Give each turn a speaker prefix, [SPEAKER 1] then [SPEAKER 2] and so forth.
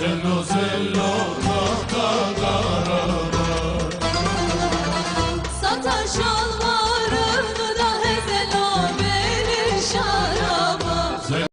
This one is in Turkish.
[SPEAKER 1] Zello zello tahta karara
[SPEAKER 2] Sataşalma